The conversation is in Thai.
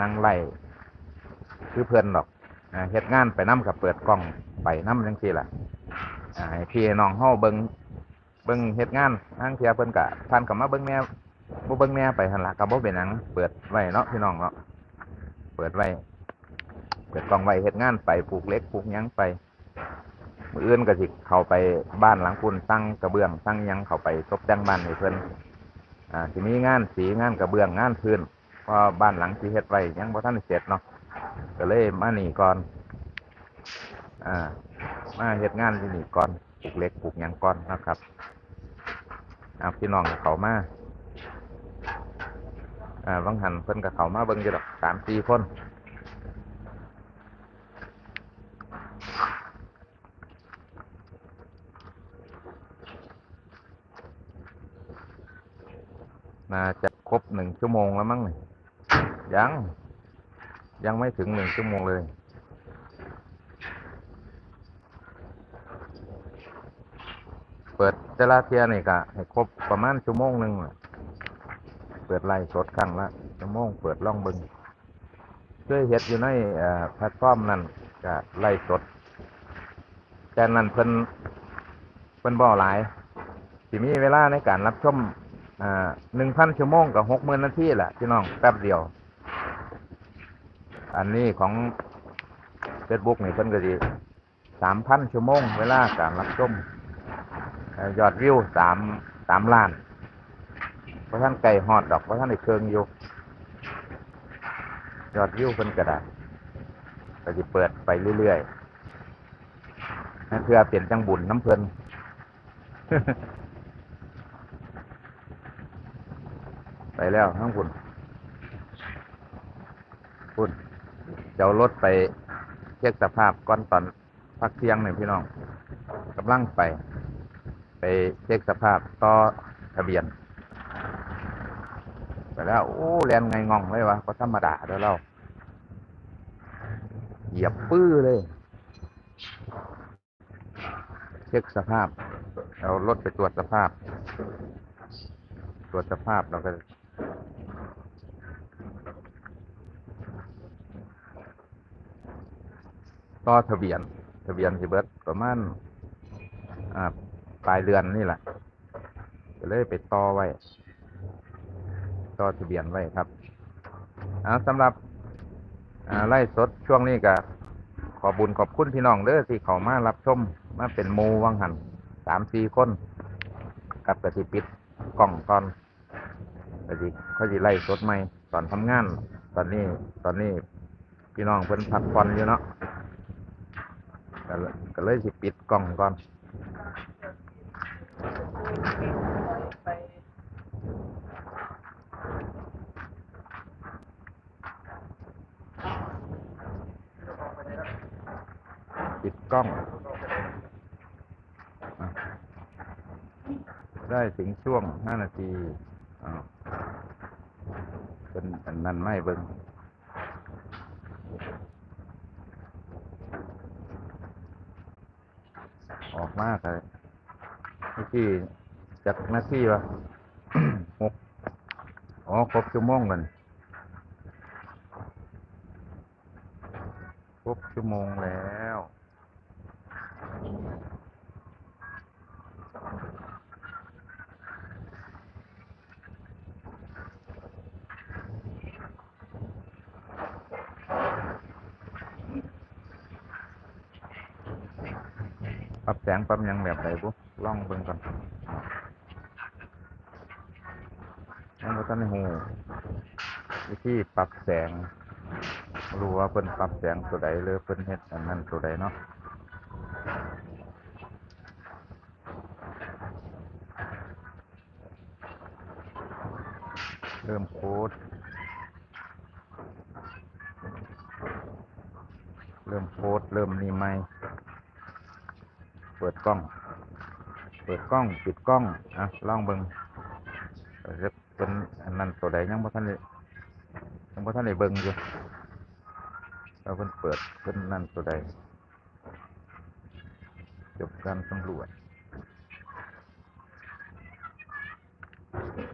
นั่งไล่คือเพื่อนดอกเฮ็ดงานไปน้ำกับเปิดกล้องไปน้ำจังซี่ล่ะพี่น้องเฮาเบิงเบิงเฮ็ดงานทางเทียเพิ่นก็ผ่านกับมาเบิงแม่บ่เบิงแม่ไปหั่นล่ะก็บ่เป็นหยังเปิดไว้เนาะพี่น้องเนาะเปิดไว้เปิดกล้องไว้เฮ็ดงานไปปลูกเล็กปลูกยังไปมื้ออื่นก็สิเข้าไปบ้านหลังคุณตั้งกระเบื้องตั้งยังเข้าไปตกแต่งบ้านให้เพิ่นอ่าสิมีงานสีงานกระเบื้องงานพื้น พราะบ้านหลังที่เฮ็ดไว้ยังบ่ทันเสร็จเนาะก็เลยมาหนีก่อนอ่ามาเฮ็ดงานที่นี่ก่อนปลูกเล็กปลูกหยังก่อนนะครับเอาพี่น้องก็เขามาอ่าบางหันเพิ่นก็เขามาเบิ่งอยู่ดอก3-4คนน่าจะครบหนึ่งชั่วโมงแล้วมั้งเนี่ย ยัง ยังไม่ถึงหนึ่งชั่วโมงเลยเปิดเจลาเทียนี่ก็ให้ครบประมาณชั่วโมงหนึ่งเปิดไล่สดครั้งละชั่วโมงเปิดล่องบิงเคยเฮ็ดอยู่ในแพลตฟอร์มนั่นก็ไล่สดแต่นั้นเพิ่นเพิ่นบ่อหลายสิมีเวลาในการรับชมหนึ่งพันชั่วโมงกับหกหมื่นนาทีแหละพี่น้องแป๊บเดียว อันนี้ของเฟซบุ๊กนี่เพิ่นก็ดีสามพันชั่วโมง เวลาการรับชมยอดวิวสามสามล้าน เพราะท่านไก่ฮอดดอกเพราะท่านได้เครื่องอยู่ยอดวิวเพิ่นกระดาษก็จะเปิดไปเรื่อยๆนั่นเพื่อเปลี่ยนจังบุญน้ำเพิ่นไปแล้วทั้งคุณคุณ เดี๋ยวรถไปเช็คสภาพก่อนตอนพักเที่ยงหนึ่งพี่น้องกำลังไป ไปเช็คสภาพต่อทะเบียนไปแล้วโอ้แลนไงงองเลยวะก็ธรรมดาเด้อเราเหยียบปื้อเลย เช็คสภาพเอารถไปตรวจสภาพ ตรวจสภาพเราก็ ต่อทะเบียน ทะเบียนสิเบิดประมาณอ่าปลายเดือนนี่แหละก็เลยไปต่อไว้ ต่อทะเบียนไว้ครับอ่าสำหรับไล่สดช่วงนี้ก็ขอบุญขอบคุณพี่น้องเด้อที่เขามารับชมมาเป็นมูวังหันสามสี่คนกับกระสิปิดกล้องตอนกระสิเขาสิไล่สดใหม่ตอนทำงาน ตอนนี้ตอนนี้พี่น้องเพิ่นพักผ่อนอยู่เนาะ ก็เลยสิปิดกล้องก่อนปิดกล้อง ได้ถึงช่วงห้านาทีเป็นอันนั้นไม่เบิ่งออก มากเลยเมื่อกี้จากหน้าที่วะหกอ๋อครบชั่วโมงกันครบชั่วโมงแล้ว ปรับแสงปรับยังแบบไหนบุ๊ล่องเบิ่งก่อนยังบ่ทันได้ฮู้วิธีปรับแสง รู้ว่าเพิ่นปรับแสงตัวใดหรือเพิ่นเฮ็ดอันนั้นตัวใดเนาะเริ่มโค้ดเริ่มโพสต์เริ่มนี่ไหม เปิดกล้อง เปิดกล้องปิดกล้องอะลองเบิ้งเออจะเป็นอันนั้นตัวใดยังบ่ท่านเลยยังบ่ทันได้เบิ้งอยู่เราเพิ่นเปิดเพิ่นนั่นตัวใดจบการสำรวจ